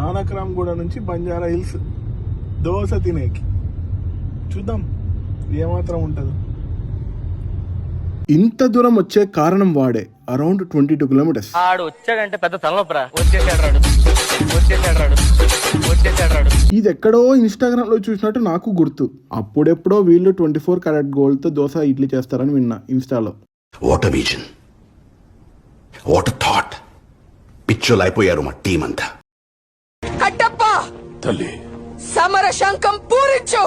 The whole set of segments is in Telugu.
నానక్రామ్ గూడ నుంచి బంజారా హిల్స్ దోశ తినేకి. చూద్దాం ఏమాత్రం ఉంటుందో. ఇంత దూరం వచ్చే కారణం వాడే అరౌండ్ ట్వంటీ టూ కిలోమీటర్స్. ఆడు వచ్చాడంటే పెద్ద తలనొప్పరా. వచ్చేసాడు రాడు. వచ్చేసాడు రాడు. వచ్చేసాడు రాడు. ఇది ఎక్కడో ఇన్స్టాగ్రామ్లో చూసినట్టు నాకు గుర్తు. అప్పుడెప్పుడో వీళ్ళు ట్వంటీ ఫోర్ క్యారెట్ గోల్డ్తో దోశ ఇడ్లీ చేస్తారని విన్నా ఇన్స్టాలో. వాట్ విజన్ వాట్ థాట్ పిచ్చోలు అయిపోయారు మా టీం అంతా తల్లి. సమర శంఖం పూరించు!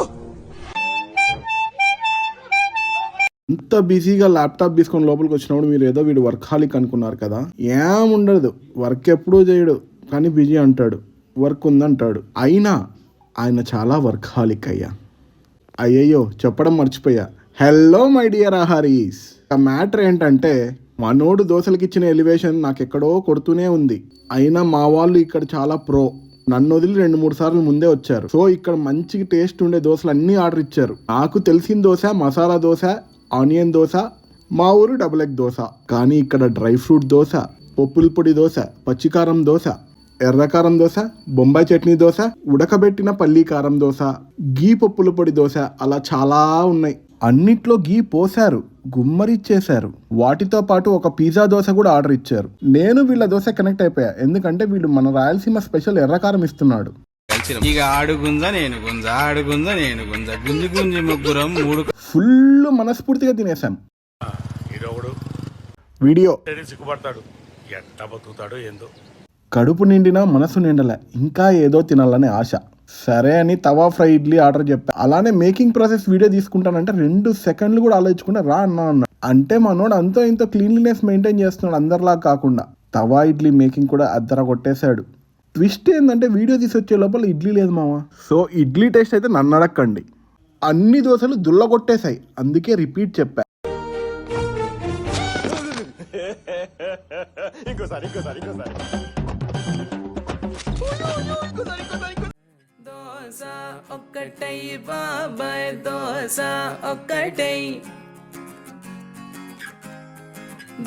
ఇంత బిజీగా ల్యాప్టాప్ తీసుకొని లోపలికి వచ్చినప్పుడు మీరు ఏదో వీడు వర్క్ హాలిక్ అనుకున్నారు కదా? ఏముండదు వర్క్ ఎప్పుడూ చేయడు. కానీ బిజీ అంటాడు. వర్క్ ఉందంటాడు. అయినా ఆయన చాలా వర్క్ హాలిక్ అయ్యా. అయ్యయ్యో చెప్పడం మర్చిపోయా. హలో మై డియర్ ఆహారీస్ ఆ మ్యాటర్ ఏంటంటే మనోడు దోశలకి ఇచ్చిన ఎలివేషన్ నాకు ఎక్కడో కొడుతూనే ఉంది. అయినా మా వాళ్ళు ఇక్కడ చాలా ప్రో. నన్ను వదిలి రెండు మూడు సార్లు ముందే వచ్చారు. సో ఇక్కడ మంచి టేస్ట్ ఉండే దోశలు అన్నీ ఆర్డర్ ఇచ్చారు. నాకు తెలిసిన దోశ మసాలా దోశ ఆనియన్ దోశ మా ఊరు డబుల్ ఎగ్ దోశ. కానీ ఇక్కడ డ్రై ఫ్రూట్ దోశ పప్పుల పొడి దోశ పచ్చికారం దోశ ఎర్రకారం దోశ బొంబాయి చట్నీ దోశ ఉడకబెట్టిన పల్లీ కారం దోశ గీ పప్పుల పొడి దోశ అలా చాలా ఉన్నాయి. అన్నిట్లో గీ పోశారు గుమ్మరిచ్చేశారు. వాటితో పాటు ఒక పిజ్జా దోశ కూడా ఆర్డర్ ఇచ్చారు. నేను వీళ్ళ దోశ కనెక్ట్ అయిపోయా. ఎందుకంటే వీడు మన రాయలసీమ స్పెషల్ ఎర్రకారం ఇస్తున్నాడు. ఇక ఆడు గుంజ నేను గుంజ ఆడు గుంజ నేను గుంజ. గుంజి గుంజి ముగ్గురం మూడు ఫుల్ మనస్ఫూర్తిగా తినేసాం వీడియో. సిగ్గుపడతాడు? బతుకుతాడో ఏందో. కడుపు నిండినా మనసు నిండలే. ఇంకా ఏదో తినాలనే ఆశ. సరే అని తవా ఫ్రై ఇడ్లీ ఆర్డర్ చెప్పా. అలానే మేకింగ్ ప్రాసెస్ వీడియో తీసుకుంటానంటే రెండు సెకండ్లు కూడా ఆలోచించకుండా రా అన్నా అన్న అంటే మనోడు అంతో ఇంత క్లీన్లీనెస్ మెయింటైన్ చేస్తున్నాడు అందరిలా కాకుండా. తవా ఇడ్లీ మేకింగ్ కూడా అద్దర కొట్టేశాడు. ట్విస్ట్ ఏంటంటే వీడియో తీసి వచ్చే లోపల ఇడ్లీ లేదు మామ సో ఇడ్లీ టేస్ట్ అయితే నన్ను అడక్కండి. అన్ని దోశలు దుల్ల కొట్టేశాయి. అందుకే రిపీట్ చెప్పా. దోస ఒక్కటై బాబాయ్ దోస ఒక్కటై.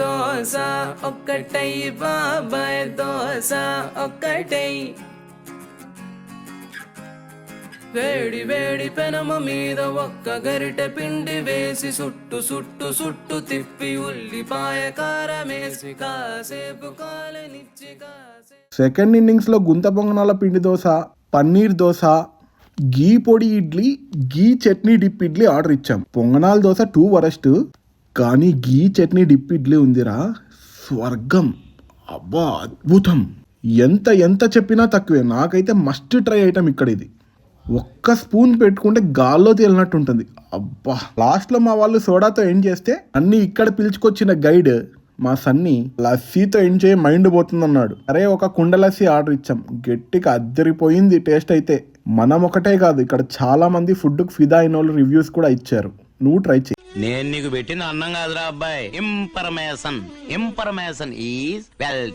దోస ఒక్కటై బాబాయ్ దోస ఒక్కటై. వేడి వేడి పెనమ మీద ఒక్క గరిటె పిండి వేసి సుట్టు సుట్టు సుట్టు తిప్పి ఉల్లిపాయ కారమేసి కాసేపు కాలనిచ్చి కాసే సెకండ్ ఇన్నింగ్స్లో గుంత పొంగనాల పిండి దోశ పన్నీర్ దోశ గీ పొడి ఇడ్లీ గీ చట్నీ డిప్ ఇడ్లీ ఆర్డర్ ఇచ్చాం. పొంగనాల దోశ టూ వరస్ట్. కానీ గీ చట్నీ డిప్ ఇడ్లీ ఉందిరా. స్వర్గం. అబ్బా అద్భుతం. ఎంత ఎంత చెప్పినా తక్కువే. నాకైతే మస్ట్ ట్రై ఐటమ్ ఇక్కడ ఇది. ఒక్క స్పూన్ పెట్టుకుంటే గాల్లో తేలినట్టు ఉంటుంది అబ్బా. లాస్ట్లో మా వాళ్ళు సోడాతో ఎండ్ చేస్తే అన్ని ఇక్కడ పిలుచుకొచ్చిన గైడ్ మా సన్ని లస్సీతో ఎండ్ చేయి మైండ్ పోతుందన్నాడు. అరే ఒక కుండ లస్సీ ఆర్డర్ ఇచ్చాం. గట్టిగా అద్దరిపోయింది టేస్ట్ అయితే. మనం ఒకటే కాదు ఇక్కడ చాలా మంది ఫుడ్కి ఫిదా అయిన వాళ్ళు రివ్యూస్ కూడా ఇచ్చారు. నువ్వు ట్రై చేయి. నేను నీకు పెట్టిన అన్నం కాదురా అబ్బాయి. ఇంపర్మేషన్ ఇంపర్మేషన్ ఈజ్ వెల్